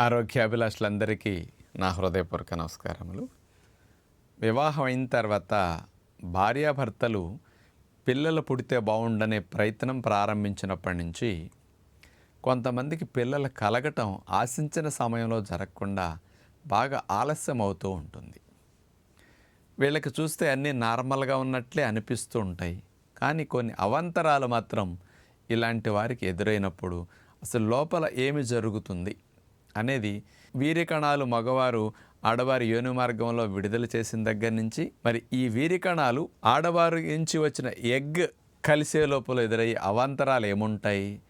ఆరోగ్యాభిలాషులందరికీ నా హృదయపూర్వక నమస్కారములు. వివాహం అయిన తర్వాత భార్యాభర్తలు పిల్లలు పుడితే బాగుండనే ప్రయత్నం ప్రారంభించినప్పటి నుంచి కొంతమందికి పిల్లలు కలగటం ఆశించిన సమయంలో జరగకుండా బాగా ఆలస్యం అవుతూ ఉంటుంది. వీళ్ళకి చూస్తే అన్నీ నార్మల్గా ఉన్నట్లే అనిపిస్తూ ఉంటాయి. కానీ కొన్ని అవంతరాలు మాత్రం ఇలాంటి వారికి ఎదురైనప్పుడు అసలు లోపల ఏమి జరుగుతుంది? అనేది వీరికణాలు మగవారు ఆడవారి యోని మార్గంలో విడుదల చేసిన దగ్గర నుంచి మరి ఈ వీరికణాలు ఆడవారి నుంచి వచ్చిన ఎగ్ కలిసే లోపల ఎదురయ్యే అవాంతరాలు ఏముంటాయి?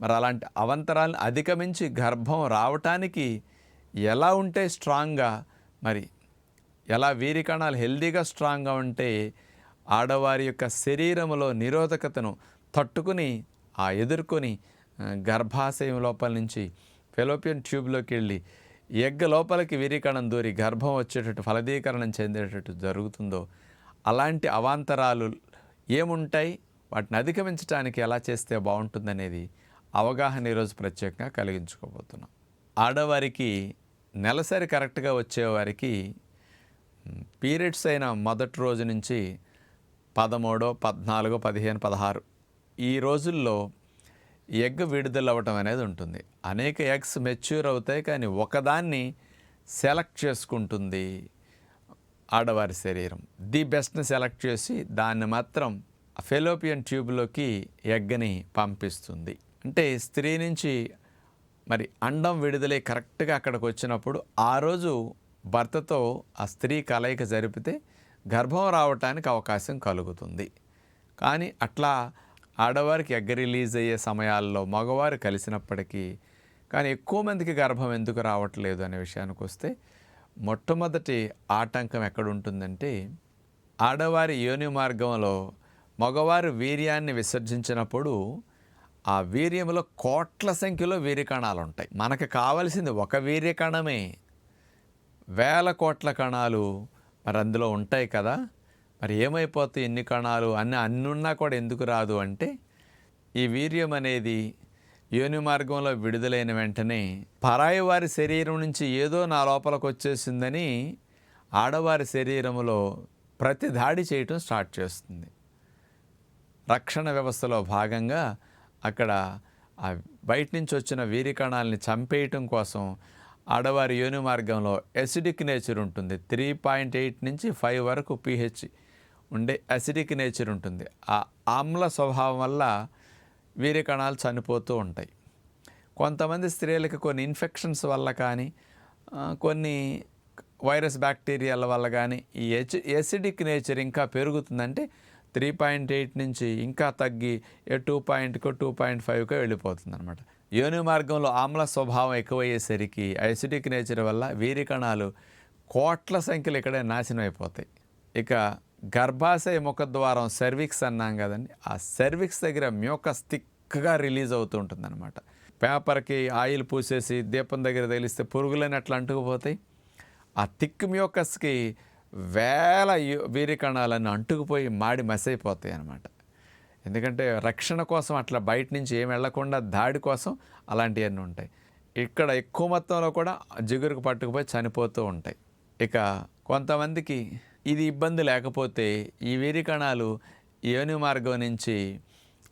మరి అలాంటి అవంతరాలను అధిగమించి గర్భం రావటానికి ఎలా ఉంటే స్ట్రాంగ్గా మరి ఎలా వీరికణాలు హెల్దీగా స్ట్రాంగ్గా ఉంటే ఆడవారి యొక్క శరీరంలో నిరోధకతను తట్టుకుని ఆ ఎదుర్కొని గర్భాశయం లోపల నుంచి ఫెలోపియన్ ట్యూబ్లోకి వెళ్ళి ఎగ్గ లోపలికి వీరికణం దూరి గర్భం వచ్చేటట్టు ఫలదీకరణం చెందేటట్టు జరుగుతుందో అలాంటి అవాంతరాలు ఏముంటాయి? వాటిని అధిగమించడానికి ఎలా చేస్తే బాగుంటుందనేది అవగాహన ఈరోజు ప్రత్యేకంగా కలిగించుకోబోతున్నాం. ఆడవారికి నెలసరి కరెక్ట్గా వచ్చేవారికి పీరియడ్స్ అయిన మొదటి రోజు నుంచి పదమూడో పద్నాలుగో పదిహేను పదహారు ఈ రోజుల్లో ఎగ్ విడుదల అవ్వటం అనేది ఉంటుంది. అనేక ఎగ్స్ మెచ్యూర్ అవుతాయి కానీ ఒకదాన్ని సెలెక్ట్ చేసుకుంటుంది ఆడవారి శరీరం. ది బెస్ట్ని సెలెక్ట్ చేసి దాన్ని మాత్రం ఫెలోపియన్ ట్యూబ్లోకి ఎగ్ని పంపిస్తుంది. అంటే స్త్రీ నుంచి మరి అండం విడుదలై కరెక్ట్గా అక్కడికి వచ్చినప్పుడు ఆ రోజు భర్తతో ఆ స్త్రీ కలయిక జరిపితే గర్భం రావటానికి అవకాశం కలుగుతుంది. కానీ అట్లా ఆడవారికి ఎగ్గ రిలీజ్ అయ్యే సమయాల్లో మగవారు కలిసినప్పటికీ కానీ ఎక్కువ మందికి గర్భం ఎందుకు రావట్లేదు అనే విషయానికి వస్తే మొట్టమొదటి ఆటంకం ఎక్కడ ఉంటుందంటే ఆడవారి యోని మార్గంలో మగవారు వీర్యాన్ని విసర్జించినప్పుడు ఆ వీర్యంలో కోట్ల సంఖ్యలో వీర్యకణాలు ఉంటాయి. మనకు కావలసింది ఒక వీర్యకణమే. వేల కోట్ల కణాలు మరి అందులో ఉంటాయి కదా. మరి ఏమైపోతాయి ఎన్ని కణాలు అన్ని అన్ని ఉన్నా కూడా ఎందుకు రాదు అంటే ఈ వీర్యం అనేది యోని మార్గంలో విడుదలైన వెంటనే పరాయి వారి శరీరం నుంచి ఏదో నా లోపలికి వచ్చేసిందని ఆడవారి శరీరంలో ప్రతి దాడి చేయటం స్టార్ట్ చేస్తుంది. రక్షణ వ్యవస్థలో భాగంగా అక్కడ ఆ బయట నుంచి వచ్చిన వీరి కణాలని చంపేయటం కోసం ఆడవారి యోని మార్గంలో ఎసిడిక్ నేచర్ ఉంటుంది. త్రీ పాయింట్ ఎయిట్ నుంచి ఫైవ్ వరకు పిహెచ్ ఉండే అసిడిక్ నేచర్ ఉంటుంది. ఆ ఆమ్ల స్వభావం వల్ల వీర్య కణాలు చనిపోతూ ఉంటాయి. కొంతమంది స్త్రీలకు కొన్ని ఇన్ఫెక్షన్స్ వల్ల కానీ కొన్ని వైరస్ బ్యాక్టీరియాల వల్ల కానీ ఈ ఎచ్ ఎసిడిక్ నేచర్ ఇంకా పెరుగుతుందంటే త్రీ పాయింట్ ఎయిట్ నుంచి ఇంకా తగ్గి ఏ టూ పాయింట్కో టూ పాయింట్ ఫైవ్కో వెళ్ళిపోతుంది అనమాట యోని మార్గంలో ఆమ్ల స్వభావం ఎక్కువయ్యేసరికి అసిడిక్ నేచర్ వల్ల వీరికణాలు కోట్ల సంఖ్యలో ఇక్కడే నాశనం అయిపోతాయి. ఇక గర్భాశయ ముఖద్వారం సెర్విక్స్ అన్నాం కదండి. ఆ సెర్విక్స్ దగ్గర మ్యూకస్ థిక్గా రిలీజ్ అవుతూ ఉంటుంది అనమాట పేపర్కి ఆయిల్ పూసేసి దీపం దగ్గర తగిలిస్తే పురుగులని అట్లా అంటుకుపోతాయి. ఆ థిక్ మ్యూకస్కి వేల వీరికణాలను వీరి అంటుకుపోయి మాడి మసైపోతాయి అనమాట ఎందుకంటే రక్షణ కోసం అట్లా బయట నుంచి ఏం వెళ్ళకుండా దాడి కోసం అలాంటివన్నీ ఉంటాయి. ఇక్కడ ఎక్కువ మొత్తంలో కూడా జిగురుకు పట్టుకుపోయి చనిపోతూ ఉంటాయి. ఇక కొంతమందికి ఇది ఇబ్బంది లేకపోతే ఈ వీరి కణాలు యోని మార్గం నుంచి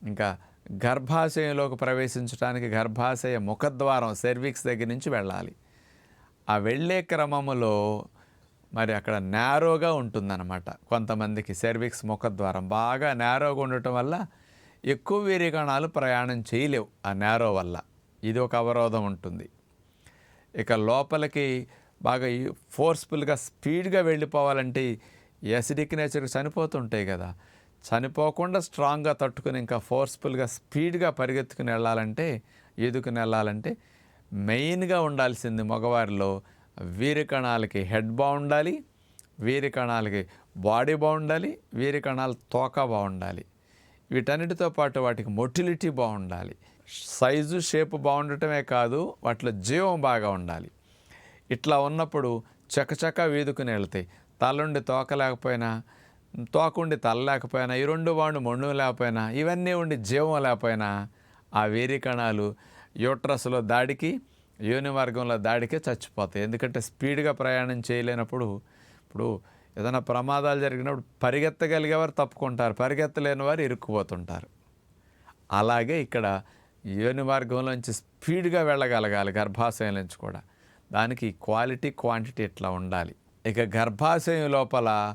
ఇంకా గర్భాశయంలోకి ప్రవేశించడానికి గర్భాశయ ముఖద్వారం సెర్విక్స్ దగ్గర నుంచి వెళ్ళాలి. ఆ వెళ్ళే క్రమంలో మరి అక్కడ నేరోగా ఉంటుందన్నమాట. కొంతమందికి సెర్విక్స్ ముఖద్వారం బాగా నేరోగా ఉండటం వల్ల ఎక్కువ వీరికణాలు ప్రయాణం చేయలేవు ఆ నేరో వల్ల. ఇది ఒక అవరోధం ఉంటుంది. ఇక లోపలికి బాగా ఫోర్స్ఫుల్గా స్పీడ్గా వెళ్ళిపోవాలంటే ఎసిడిక్ నేచర్ చనిపోతుంటాయి కదా. చనిపోకుండా స్ట్రాంగ్గా తట్టుకుని ఇంకా ఫోర్స్ఫుల్గా స్పీడ్గా పరిగెత్తుకుని వెళ్ళాలంటే ఈదుకుని వెళ్ళాలంటే మెయిన్గా ఉండాల్సింది మగవారిలో వీరి కణాలకి హెడ్ బాగుండాలి వీరి కణాలకి బాడీ బాగుండాలి వీరి కణాలు తోక బాగుండాలి. వీటన్నిటితో పాటు వాటికి మొటిలిటీ బాగుండాలి. సైజు షేప్ బాగుండటమే కాదు వాటిలో జీవం బాగా ఉండాలి. ఇట్లా ఉన్నప్పుడు చకచక వీధుకుని వెళ్తాయి తలుండి తోక లేకపోయినా తోకుండి తల లేకపోయినా ఈ రెండు బాండు మొండు లేకపోయినా ఇవన్నీ ఉండి జీవం లేకపోయినా ఆ వేరి కణాలు యూట్రస్లో దాడికి యోని మార్గంలో దాడికే చచ్చిపోతాయి. ఎందుకంటే స్పీడ్గా ప్రయాణం చేయలేనప్పుడు ఇప్పుడు ఏదైనా ప్రమాదాలు జరిగినప్పుడు పరిగెత్తగలిగేవారు తప్పుకుంటారు పరిగెత్తలేని వారు ఇరుక్కుపోతుంటారు. అలాగే ఇక్కడ యోని మార్గంలోంచి స్పీడ్గా వెళ్ళగలగాలి గర్భాశయం నుంచి కూడా. దానికి క్వాలిటీ క్వాంటిటీ ఇట్లా ఉండాలి? ఇక గర్భాశయం లోపల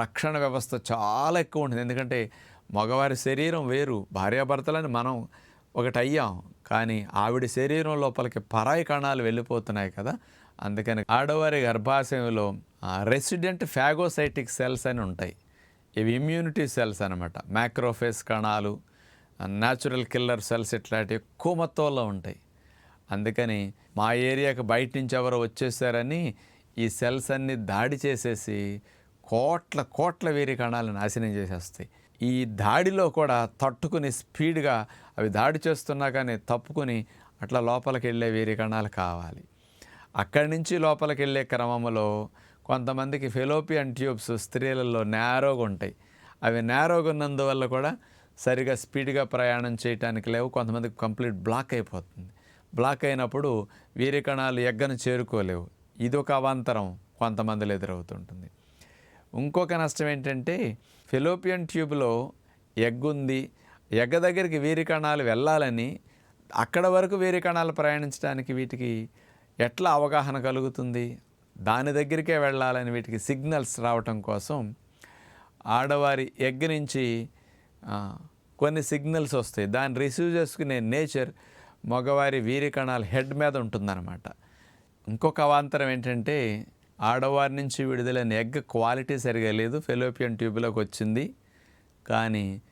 రక్షణ వ్యవస్థ చాలా ఎక్కువ ఉంటుంది. ఎందుకంటే మగవారి శరీరం వేరు భార్యాభర్తలని మనం ఒకటి అయ్యాం కానీ ఆవిడ శరీరం లోపలికి పరాయి కణాలు వెళ్ళిపోతున్నాయి కదా. అందుకని ఆడవారి గర్భాశయంలో రెసిడెంట్ ఫ్యాగోసైటిక్ సెల్స్ అని ఉంటాయి. ఇవి ఇమ్యూనిటీ సెల్స్ అనమాట మ్యాక్రోఫేస్ కణాలు న్యాచురల్ కిల్లర్ సెల్స్ ఇట్లాంటివి ఎక్కువ మొత్తంలో ఉంటాయి. అందుకని మా ఏరియాకి బయట నుంచి ఎవరో వచ్చేసారని ఈ సెల్స్ అన్ని దాడి చేసేసి కోట్ల కోట్ల వీరి కణాలను నాశనం చేసేస్తాయి. ఈ దాడిలో కూడా తట్టుకుని స్పీడ్గా అవి దాడి చేస్తున్నా కానీ తప్పుకుని అట్లా లోపలికి వెళ్ళే వీరి కణాలు కావాలి. అక్కడి నుంచి లోపలికి వెళ్ళే క్రమంలో కొంతమందికి ఫెలోపియన్ ట్యూబ్స్ స్త్రీలలో నేరోగా ఉంటాయి. అవి నేరోగా ఉన్నందువల్ల కూడా సరిగా స్పీడ్గా ప్రయాణం చేయడానికి లేవు. కొంతమందికి కంప్లీట్ బ్లాక్ అయిపోతుంది. బ్లాక్ అయినప్పుడు వీరి కణాలు ఎగ్గను చేరుకోలేవు. ఇది ఒక అవాంతరం కొంతమందిలో ఎదురవుతుంటుంది. ఇంకొక నష్టం ఏంటంటే ఫెలోపియన్ ట్యూబ్లో ఎగ్ ఉంది ఎగ్గ దగ్గరికి వీరి కణాలు వెళ్ళాలని అక్కడ వరకు వీరి కణాలు ప్రయాణించడానికి వీటికి ఎట్లా అవగాహన కలుగుతుంది? దాని దగ్గరికే వెళ్ళాలని వీటికి సిగ్నల్స్ రావటం కోసం ఆడవారి ఎగ్ నుంచి కొన్ని సిగ్నల్స్ వస్తాయి. దాన్ని రిసీవ్ చేసుకునే నేచర్ మగవారి వీరి కణాలు హెడ్ మీద ఉంటుందన్నమాట. ఇంకొక అవాంతరం ఏంటంటే ఆడవారి నుంచి విడుదలైన ఎగ్ క్వాలిటీ సరిగా లేదు ఫెలోపియన్ ట్యూబ్లోకి వచ్చింది. కానీ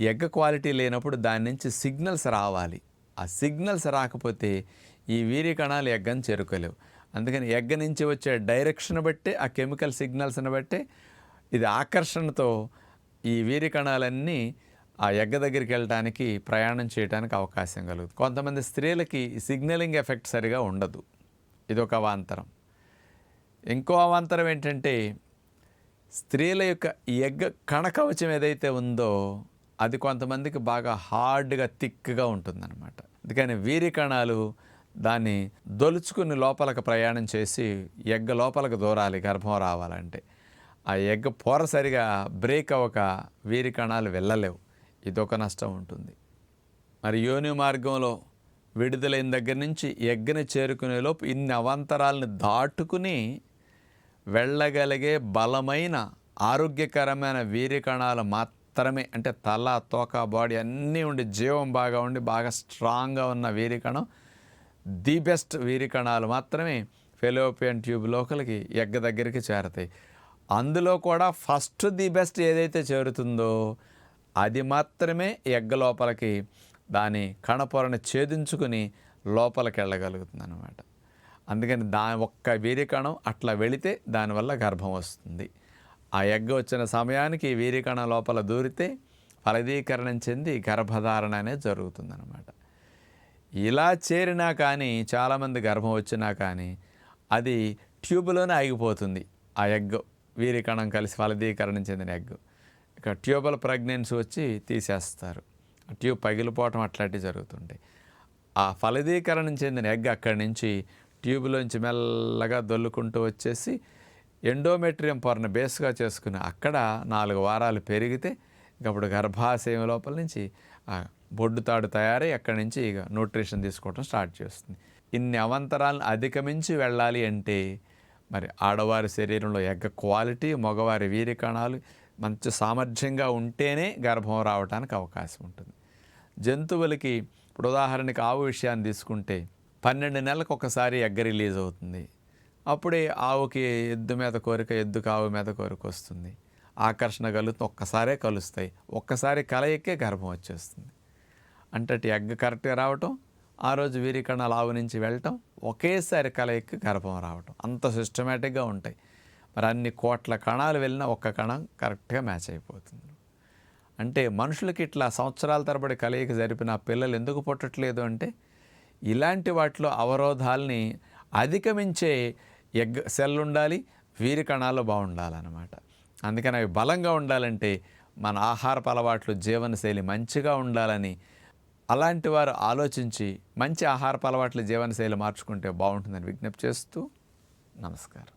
ఎగ్ క్వాలిటీ లేనప్పుడు దాని నుంచి సిగ్నల్స్ రావాలి. ఆ సిగ్నల్స్ రాకపోతే ఈ వీరి కణాలు ఎగ్గని చేరుకోలేవు. అందుకని ఎగ్గ నుంచి వచ్చే డైరెక్షన్ బట్టే ఆ కెమికల్ సిగ్నల్స్ని బట్టే ఇది ఆకర్షణతో ఈ వీరి కణాలన్నీ ఆ ఎగ్గ దగ్గరికి వెళ్ళడానికి ప్రయాణం చేయడానికి అవకాశం కలుగుతుంది. కొంతమంది స్త్రీలకి సిగ్నలింగ్ ఎఫెక్ట్ సరిగా ఉండదు. ఇది ఒక అవాంతరం. ఇంకో అవాంతరం ఏంటంటే స్త్రీల యొక్క ఈ ఎగ్గ కణకవచం ఏదైతే ఉందో అది కొంతమందికి బాగా హార్డ్గా థిక్గా ఉంటుందన్నమాట. అందుకని వీరి కణాలు దాన్ని దొలుచుకుని లోపలకు ప్రయాణం చేసి ఎగ్గ లోపలకు దూరాలి గర్భం రావాలంటే. ఆ ఎగ్గ పొర సరిగా బ్రేక్ అవ్వక వీరి కణాలు వెళ్ళలేవు. ఇదొక నష్టం ఉంటుంది. మరి యోని మార్గంలో విడుదలైన దగ్గర నుంచి యజ్ఞని చేరుకునేలోపు ఇన్ని అవాంతరాలను దాటుకుని వెళ్ళగలిగే బలమైన ఆరోగ్యకరమైన వీరికణాలు మాత్రమే అంటే తల తోక బాడీ అన్నీ ఉండి జీవం బాగా ఉండి బాగా స్ట్రాంగ్గా ఉన్న వీరికణం ది బెస్ట్ వీరికణాలు మాత్రమే ఫెలోపియన్ ట్యూబ్ లోపలికి ఎగ్గ దగ్గరికి చేరతాయి. అందులో కూడా ఫస్ట్ ది బెస్ట్ ఏదైతే చేరుతుందో అది మాత్రమే ఎగ్గ లోపలికి దాని కణపొరను ఛేదించుకుని లోపలికి వెళ్ళగలుగుతుంది అనమాట అందుకని దా ఒక్క వీరికణం అట్లా వెళితే దానివల్ల గర్భం వస్తుంది. ఆ ఎగ్గ వచ్చిన సమయానికి వీరికణం లోపల దూరితే ఫలదీకరణం చెంది గర్భధారణ అనేది జరుగుతుందన్నమాట. ఇలా చేరినా కానీ చాలామంది గర్భం వచ్చినా కానీ అది ట్యూబ్లోనే ఆగిపోతుంది. ఆ ఎగ్ వీరికణం కలిసి ఫలదీకరణం చెందిన ఎగ్ ఇక ట్యూబల్ ప్రెగ్నెన్సీ వచ్చి తీసేస్తారు. ట్యూబ్ పగిలిపోవటం అట్లాంటివి జరుగుతుంటాయి. ఆ ఫలదీకరణం చెందిన ఎగ్ అక్కడి నుంచి ట్యూబ్లోంచి మెల్లగా దొల్లుకుంటూ వచ్చేసి ఎండోమెట్రియం పొరను బేస్గా చేసుకుని అక్కడ నాలుగు వారాలు పెరిగితే ఇక అప్పుడు గర్భాశయం లోపల నుంచి బొడ్డు తాడు తయారై అక్కడి నుంచి ఇక న్యూట్రిషన్ తీసుకోవడం స్టార్ట్ చేస్తుంది. ఇన్ని అవంతరాలను అధిగమించి వెళ్ళాలి అంటే మరి ఆడవారి శరీరంలో ఎగ్గ క్వాలిటీ మగవారి వీరి కణాలు మంచి సామర్థ్యంగా ఉంటేనే గర్భం రావడానికి అవకాశం ఉంటుంది. జంతువులకి ఇప్పుడు ఉదాహరణకి ఆవు విషయాన్ని తీసుకుంటే పన్నెండు నెలలకు ఒకసారి ఎగ్గ రిలీజ్ అవుతుంది. అప్పుడే ఆవుకి ఎద్దు మీద కోరిక ఎద్దుకు ఆవు మీద కోరిక వస్తుంది. ఆకర్షణ కలుగుతూ ఒక్కసారే కలుస్తాయి. ఒక్కసారి కలయికే గర్భం వచ్చేస్తుంది. అంటే ఎగ్గ కరెక్ట్గా రావటం ఆ రోజు వీరి లావు ఆవు నుంచి వెళ్ళటం ఒకేసారి కలయిక గర్భం రావటం అంత సిస్టమేటిక్గా ఉంటాయి. మరి అన్ని కోట్ల కణాలు వెళ్ళినా ఒక్క కణం కరెక్ట్గా మ్యాచ్ అయిపోతుంది. అంటే మనుషులకి ఇట్లా సంవత్సరాల తరబడి కలయిక జరిపిన పిల్లలు ఎందుకు పుట్టట్లేదు అంటే ఇలాంటి వాటిలో అవరోధాలని అధిగమించే ఎగ్ సెల్ ఉండాలి వీరి కణాలు బాగుండాలన్నమాట. అందుకని అవి బలంగా ఉండాలంటే మన ఆహారపు అలవాట్లు జీవనశైలి మంచిగా ఉండాలని అలాంటి వారు ఆలోచించి మంచి ఆహారపు అలవాట్లు జీవనశైలి మార్చుకుంటే బాగుంటుందని విజ్ఞప్తి చేస్తూ నమస్కారం.